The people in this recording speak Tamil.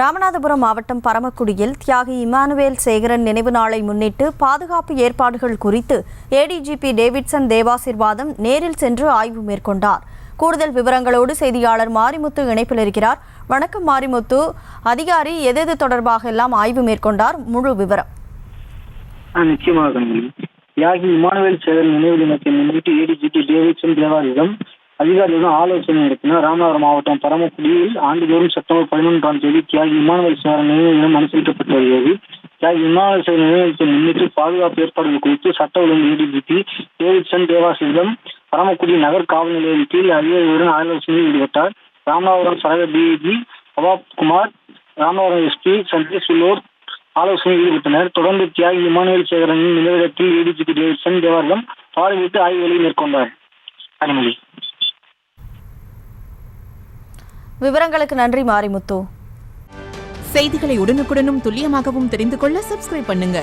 ராமநாதபுரம் மாவட்டம் பரமக்குடியில் தியாகி இமானுவேல் சேகரன் நினைவு நாளை முன்னிட்டு பாதுகாப்பு ஏற்பாடுகள் குறித்து ஏடிஜிபி டேவிட்சன் தேவாசிர்வாதம் நேரில் சென்று ஆய்வு மேற்கொண்டார். கூடுதல் விவரங்களோடு செய்தியாளர் மாரிமுத்து இணைப்பில் இருக்கிறார். வணக்கம் மாரிமுத்து. அதிகாரி எதெது தொடர்பாக எல்லாம் ஆய்வு மேற்கொண்டார்? முழு விவரம். நிச்சயமாக. தியாகி இமானுவேல் சேகரன் நினைவு தினத்தை முன்னிட்டு ஏடிஜிபி டேவிட்சன் தேவாரிடம் அதிகாரிகளுடன் ஆலோசனை நடத்தினார். ராமநாதபுரம் மாவட்டம் பரமக்குடியில் ஆண்டுதோறும் செப்டம்பர் பதினொன்றாம் தேதி தியாகி இமானுவேல் சேகர் நினைவு தினம் அனுசரிக்கப்பட்டு வருகிறது. தியாகி இமானுவேல் சேகர் நினைவு முன்னிட்டு பாதுகாப்பு ஏற்பாடுகள் குறித்து சட்ட ஒழுங்கு ஏடிஜிபி டேவிட்சன் தேவாசிடம் பரமக்குடி நகர் காவல் கீழ் அதிகாரிகளுடன் ஆலோசனையில் ஈடுபட்டார். ராமநாதபுரம் சரக டிஜி அவாப் குமார் ராமநாதபுரம் எஸ்பி சந்தீஷ் உள்ளோர் ஆலோசனையில் ஈடுபட்டனர். தொடர்ந்து தியாகி இமானுவேல் சேகரனின் நினைவிடத்தில் ஏடிஜிபி டேவிட்சன் தேவாரிடம் பார்வையிட்டு ஆய்வுகளை மேற்கொண்டார். கனிமொழி விவரங்களுக்கு நன்றி மாரிமுத்து. செய்திகளை உடனுக்குடனும் துல்லியமாகவும் தெரிந்து கொள்ள சப்ஸ்கிரைப் பண்ணுங்க.